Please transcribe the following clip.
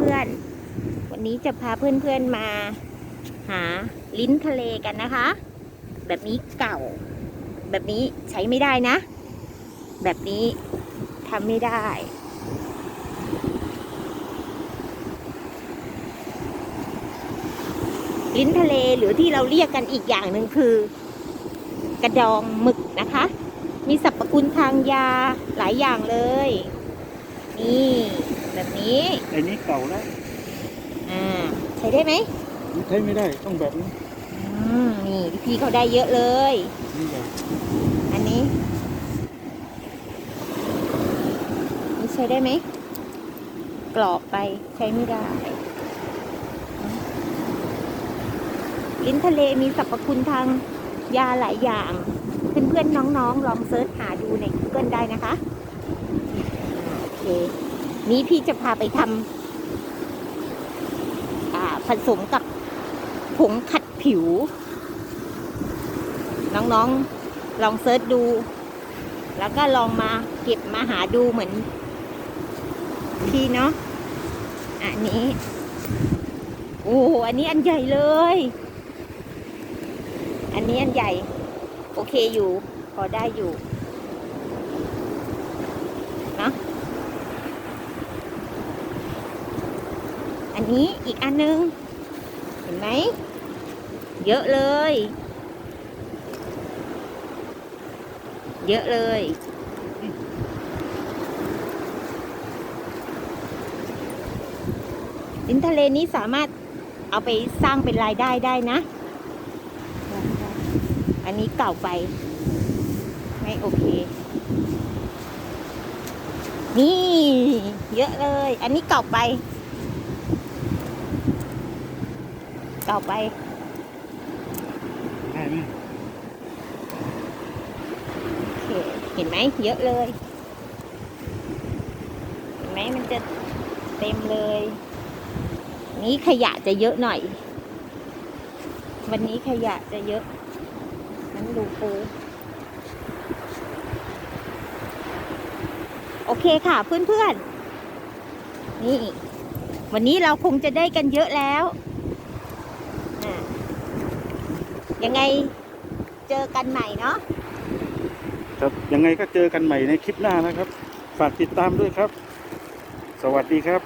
พื่อนๆ วันนี้จะพาเพื่อนๆมาหาลิ้นทะเลกันนะคะ แบบนี้เก่า แบบนี้ใช้ไม่ได้นะ แบบนี้ทำไม่ได้ลิ้นทะเลหรือที่เราเรียกกันอีกอย่างหนึ่งคือ กระดองหมึกนะคะ มีสรรพคุณทางยาหลายอย่างเลย นี่ แบบนี้ไอ้นี้เก่าแล้วอ่าใช้ได้ไหมใช้ไม่ได้ต้องแบบนี้อืมนี่พี่เขาได้เยอะเลย นี่แหละอันนี้นี่ใช้ได้ไหมกรอบไปใช้ไม่ได้ลิ้นทะเลมีสรรพคุณทางยาหลายอย่าง เพื่อนๆน้องๆ ลองเซิร์ชหาดูใน Google ได้นะคะอ่าโอเค นี้พี่จะพาไปทำผสมกับผงขัดผิว น้องๆลองเซิร์ชดู แล้วก็ลองมาเก็บมาหาดูเหมือน พี่เนาะอันนี้ โอ้โหอันนี้อันใหญ่เลย อันนี้อันใหญ่ โอเคอยู่ พอได้อยู่เนอะอั นนี้อีกอันนึง เห็นไหม เยอะเลย เยอะเลยลิ้นทะเลนี้สามารถเอาไปสร้างเป็นรายได้ได้นะ อันนี้เก่าไป ไม่โอเคนี่ เยอะเลย อันนี้เก่าไป เก่าไปได้ไหมโอเคเห็นไหมเยอะเลย เห็นไหมมันจะเต็มเลย นี้ขยะจะเยอะหน่อย วันนี้ขยะจะเยอะนั้นดูปูโอเคค่ะเพื่อนๆ นี่ วันนี้เราคงจะได้กันเยอะแล้วอะ ยังไงเจอกันใหม่เนาะครับยังไงก็เจอกันใหม่ในคลิปหน้านะครับ ฝากติดตามด้วยครับ สวัสดีครับ